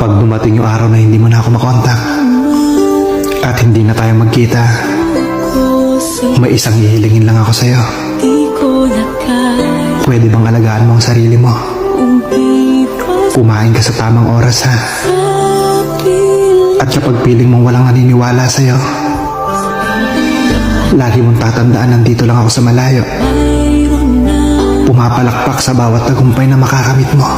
Kapag dumating yung araw na hindi mo na ako makontak at hindi na tayo magkita, may isang hihilingin lang ako sa'yo. Pwede bang alagaan mo ang sarili mo? Kumain ka sa tamang oras ha. At kapag piling mong walang naniniwala sa'yo, lagi mong tatandaan nandito lang ako sa malayo. Pumapalakpak sa bawat tagumpay na makakamit mo.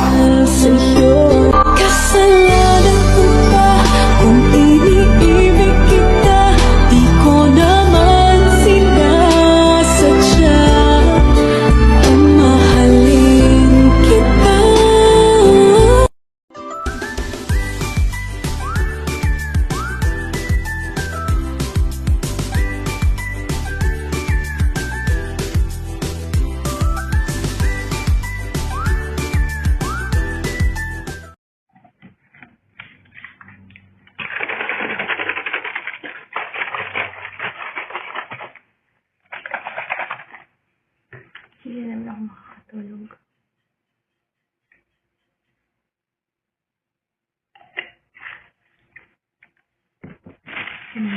Hmm.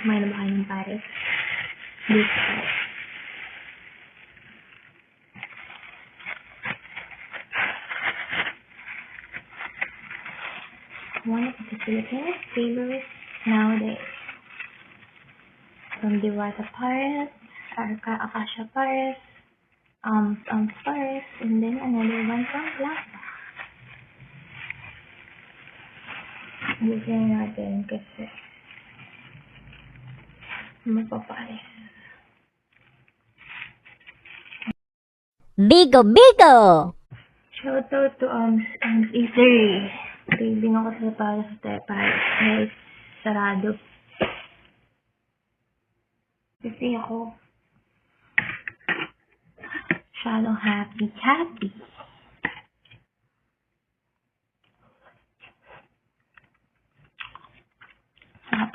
Kumain na ba kayo ng pares? Beef pares. One of the Philippines' favorites nowadays. From Diwata Pares, Arca Akasha Pares, um, um, Pares, and then another one from Plaza. Bukyan natin kasi mapapares. Bigo Bigo! Shoutout to um, um Eatery. Craving ako sa para sa te- Pares. Guys, sarado. Kasi ako masyadong happy,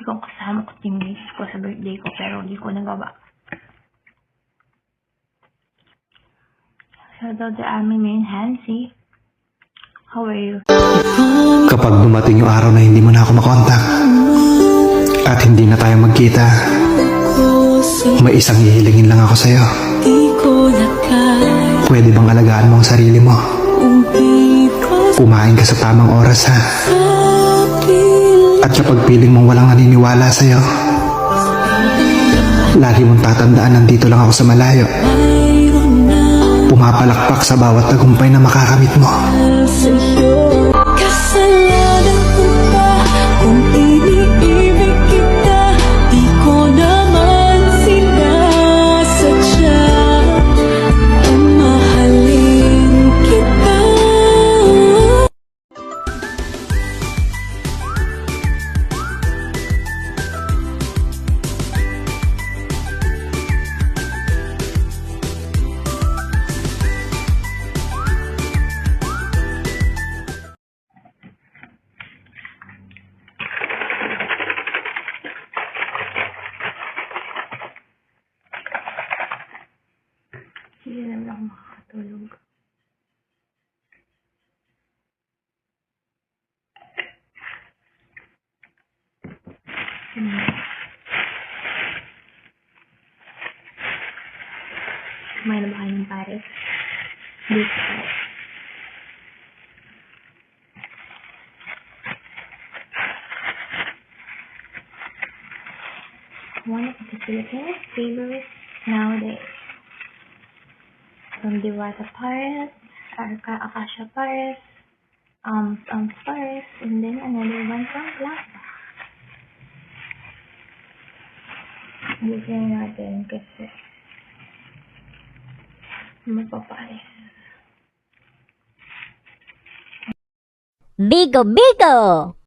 kong kasama ko teammates ko sa birthday ko pero hindi ko nagawa. Shoutout to Ami Main Hansi. How are you? Kapag dumating yung araw na hindi mo na ako makontak at hindi na tayo magkita, may isang hihilingin lang ako sa'yo. Ko Pwede bang alagaan mo ang sarili mo? Kumain ka sa tamang oras ha. At kapag piling mong walang naniniwala sa'yo, lagi mong tatandaan nandito lang ako sa malayo. Pumapalakpak sa bawat tagumpay na makakamit mo. Naman ako makakatulog. Hmm. Kumain na ba kayo ng pares? Beef. One of the Philippines' favorites nowadays. From Diwata Pares, Arca Akasha Pares, um, um, Pares, and then another one from Plaza. Bukyan natin kasi mapapares. Bigo Bigo!